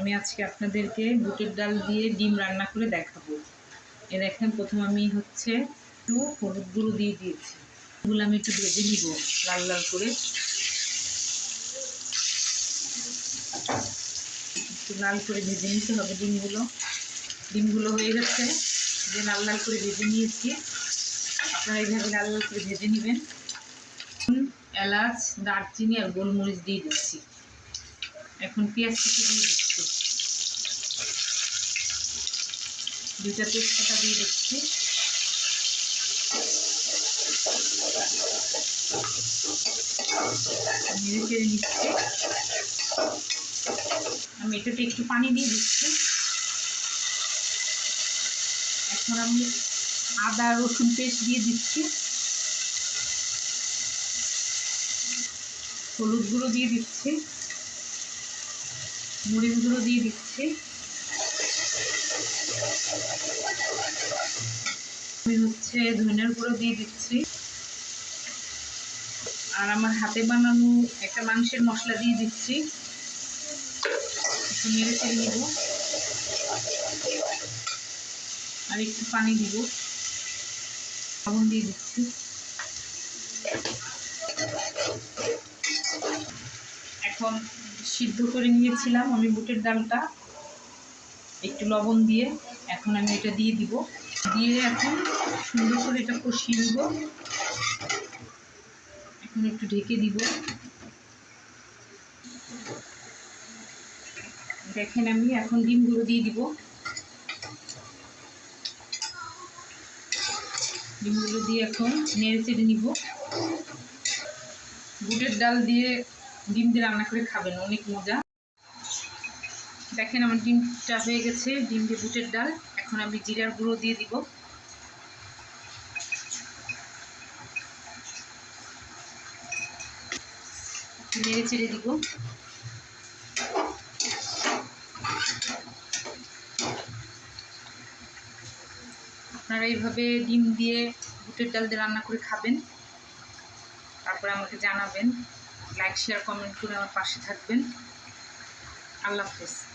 আমি আজকে আপনাদেরকে বুটের ডাল দিয়ে ডিম রান্না করে দেখাবো। এ দেখেন, প্রথম আমি হচ্ছে একটু হলুদ গুঁড়ো দিয়ে দিয়েছি। এগুলো আমি একটু ভেজে নিব, লাল লাল করে। একটু লাল করে ভেজে নিতে হবে ডিমগুলো। ডিমগুলো হয়ে গেছে। যে লাল লাল করে ভেজে নিয়েছি। আপনারা এইভাবে লাল লাল করে ভেজে নেবেন। এলাচ, দারচিনি আর গোলমরিচ দিয়ে দিচ্ছি। এখন পেঁয়াজ কুচি দিয়ে দিচ্ছি। দুইটা তেজপাতা দিয়ে দিচ্ছি। নেড়ে চেড়ে নিচ্ছি। আমি এটাতে একটু পানি দিয়ে দিচ্ছি। এখন আমি আদা, রসুন পেস্ট দিয়ে দিচ্ছি। হলুদ গুঁড়ো দিয়ে দিচ্ছি। মরিচ গুঁড়ো দিয়ে দিচ্ছি। আমি হচ্ছে ধনিয়ার গুঁড়ো দিয়ে দিচ্ছি। আর আমার হাতে বানানো একটা মাংসের মশলা দিয়ে দিচ্ছি। একটু নেড়ে চেড়ে নিব। আর একটু পানি দিব। লবণ দিয়ে দিচ্ছি। এখন সিদ্ধ করে নিয়েছিলাম আমি বুটের ডালটা, একটু লবণ দিয়ে। এখন আমি এটা দিয়ে দিব। দিয়ে এখন সুন্দর করে এটা কষিয়ে নিব। এখন একটু ঢেকে দিব। দেখেন আমি এখন ডিমগুলো দিয়ে দিব। ডিমগুলো দিয়ে এখন নেড়ে চেড়ে নিব। বুটের ডাল দিয়ে ডিম দিয়ে রান্না করে খাবেন, অনেক মজা। দেখেন আমার ডিমটা হয়ে গেছে, ডিম দিয়ে বুটের ডাল। এখন আমি জিরার গুঁড়ো দিয়ে দিব। নেড়ে চেড়ে দিব। আপনারা এইভাবে ডিম দিয়ে বুটের ডাল দিয়ে রান্না করে খাবেন। তারপরে আমাকে জানাবেন। লাইক শেয়ার কমেন্ট করে আমার পাশে থাকবেন। আল্লাহ হাফেজ।